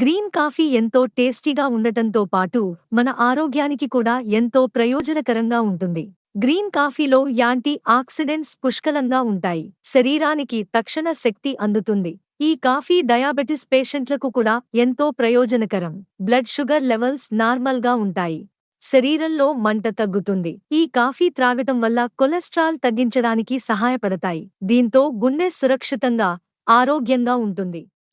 Green coffee ఎంతో టేస్టీగా ఉండటంతో పాటు మన ఆరోగ్యానికి కూడా ఎంతో ప్రయోజనకరంగా ఉంటుంది. గ్రీన్ కాఫీలో యాంటీ ఆక్సిడెంట్స్ పుష్కలంగా ఉంటాయి. శరీరానికి తక్షణ శక్తి అందుతుంది. ఈ కాఫీ డయాబెటిస్ పేషెంట్లకు కూడా ఎంతో ప్రయోజనకరం. బ్లడ్ షుగర్ లెవెల్స్ నార్మల్గా ఉంటాయి. శరీరంలో మంట తగ్గుతుంది. ఈ కాఫీ త్రాగటం వల్ల కొలెస్ట్రాల్ తగ్గించడానికి సహాయపడతాయి. దీంతో గుండె సురక్షితంగా ఆరోగ్యంగా ఉంటుంది.